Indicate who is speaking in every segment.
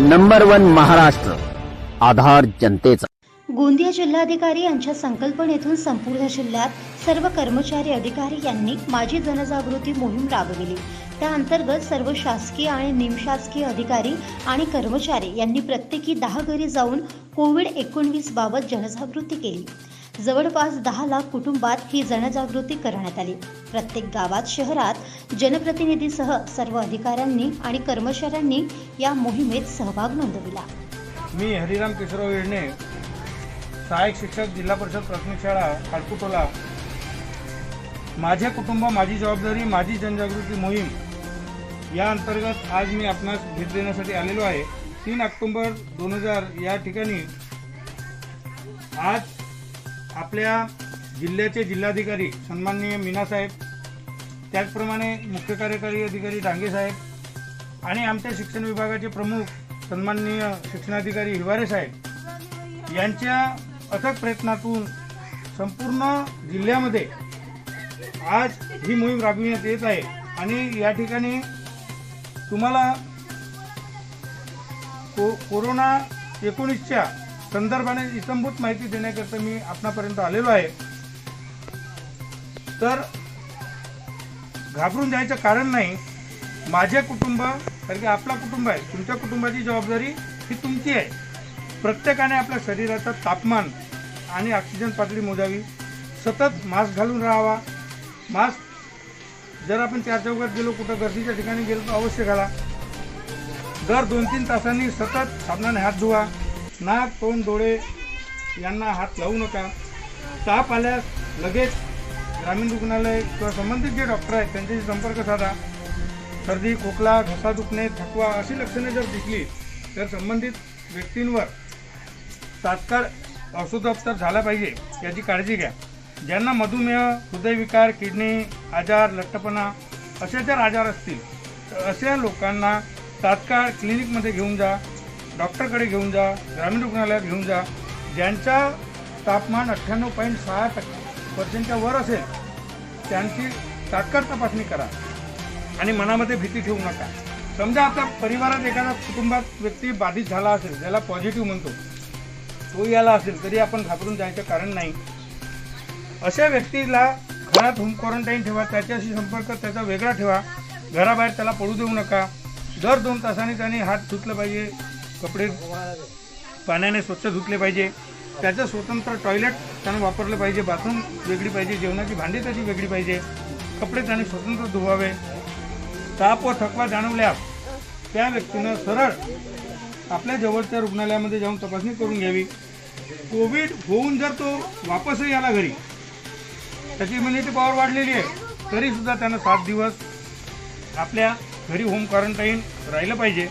Speaker 1: Number one Maharashtra आधार जनतेचा.
Speaker 2: गोंदिया जिल्हाधिकारी यांच्या संकल्पनेतून संपूर्ण जिल्ह्यात सर्व कर्मचारी अधिकारी यांनी माझी जनजागृती मोहीम राबविली. त्या अंतर्गत सर्व शासकीय आणि निमशासकीय अधिकारी आणि कर्मचारी यांनी प्रत्येकी दहा घरी जाऊन कोविड एकोणवीस बाबत जनजागृती केली. जवळपास दहा लाख कुटुंबात ही जनजागृती करण्यात आली. प्रत्येक गावात शहरात जनप्रतिनिधीसह सर्व अधिकाऱ्यांनी आणि कर्मचाऱ्यांनी या मोहिमेत सहभाग नोंदविला.
Speaker 3: मी हरिराम केशवराव येडणे सहाय्यक शिक्षक जिल्हा परिषद प्राथमिक शाळा खाडकुटोला माझे कुटुंब माझी जबाबदारी माझी जनजागृती मोहीम या अंतर्गत आज मी आपणास भेट देण्यासाठी आलेलो आहे. तीन ऑक्टोंबर दोन हजार या ठिकाणी आज आपल्या जिल्ह्याचे जिल्हाधिकारी सन्माननीय मीनासाहेब त्याचप्रमाणे मुख्य कार्यकारी अधिकारी डांगे साहेब आणि आमच्या शिक्षण विभागाचे प्रमुख सन्माननीय शिक्षणाधिकारी हिवारे साहेब यांच्या अथक प्रयत्नातून संपूर्ण जिल्ह्यामध्ये आज ही मोहीम राबविण्यात येत आहे. आणि या ठिकाणी तुम्हाला को कोरोना एकोणीसच्या संदर्भाने इतंभूत माहिती देण्याकरता मी आपणापर्यंत आलेलो आहे. तर घाबरून जायचं कारण नाही. माझे कुटुंब कारण की आपला कुटुंब आहे. तुमच्या कुटुंबाची जबाबदारी ही तुमची आहे. प्रत्येकाने आपल्या शरीराचं तापमान आणि ऑक्सिजन पातळी मोजावी. सतत मास्क घालून राहावा. मास्क जर आपण चार चौकात गेलो कुठं गर्दीच्या ठिकाणी गेलो तर अवश्य घाला. दर दोन तीन तासांनी सतत साबणाने हात धुवा. नाक तोंड डोळे यांना हात लावू नका. ताप आल्यास लगेच ग्रामीण रुग्णालय किंवा संबंधित जे डॉक्टर आहेत त्यांच्याशी संपर्क साधा. सर्दी खोकला घसा दुखणे थकवा अशी लक्षणे जर दिसली तर संबंधित व्यक्तींवर तात्काळ औषधोपचार झाला पाहिजे याची काळजी घ्या. ज्यांना मधुमेह हृदयविकार किडनी आजार लठ्ठपणा असे जर आजार असतील तर अशा लोकांना तात्काळ क्लिनिकमध्ये घेऊन जा. डॉक्टरकडे घेऊन जा ग्रामीण रुग्णालयात घेऊन जा. ज्यांचा तापमान अठ्ठ्याण्णव पॉईंट सहा टक्के पर्सेंटच्या वर असेल त्यांची तात्काळ तपासणी करा आणि मनामध्ये भीती ठेवू नका. समजा आता परिवारात एखादा कुटुंबात व्यक्ती बाधित झाला असेल ज्याला पॉझिटिव्ह म्हणतो तो याला असेल तरी आपण घाबरून जायचं कारण नाही. अशा व्यक्तीला घरात होम क्वारंटाईन ठेवा त्याच्याशी संपर्क त्याचा वेगळा ठेवा. घराबाहेर त्याला पडू देऊ नका. दर दोन तासांनी त्याने हात धुतलं पाहिजे. कपडे पाण्याने स्वच्छ धुतले पाहिजे. त्याचं स्वतंत्र टॉयलेट त्यानं वापरलं पाहिजे. बाथरूम वेगळी पाहिजे. जेवणाची भांडी त्याची वेगळी पाहिजे. कपडे त्याने स्वतंत्र धुवावे. ताप व थकवा जाणवल्यास त्या व्यक्तीनं सरळ आपल्या जवळच्या रुग्णालयामध्ये जाऊन तपासणी करून घ्यावी. कोविड होऊन जर तो वापसही आला घरी त्याची इम्युनिटी पॉवर वाढलेली आहे तरीसुद्धा त्यानं सात दिवस आपल्या घरी होम क्वारंटाईन राहिलं पाहिजे.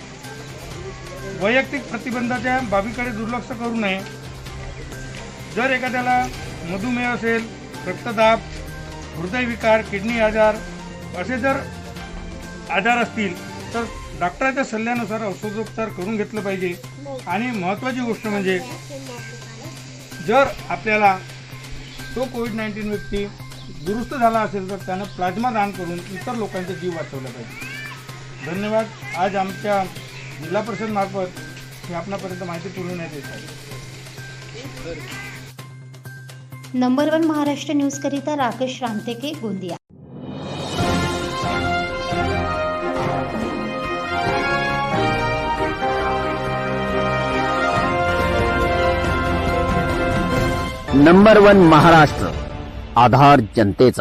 Speaker 3: वैयक्तिक प्रतिबंधाच्या बाबीकडे दुर्लक्ष करू नये. जर एखाद्याला मधुमेह असेल रक्तदाब हृदयविकार किडनी आजार असे जर आजार असतील तर डॉक्टराच्या सल्ल्यानुसार औषधोपचार करून घेतलं पाहिजे. आणि महत्त्वाची गोष्ट म्हणजे जर आपल्याला तो कोविड नाईन्टीन व्यक्ती दुरुस्त झाला असेल तर त्यानं प्लाझ्मा दान करून इतर लोकांचा जीव वाचवला पाहिजे. धन्यवाद. आज आमच्या जिल्हा परिषद मार्फत हे आपणापर्यंत माहिती पुरवण्यात येत आहे.
Speaker 2: नंबर वन महाराष्ट्र न्यूजकरिता राकेश रामटेके गोंदिया.
Speaker 1: नंबर वन महाराष्ट्र आधार जनतेचा.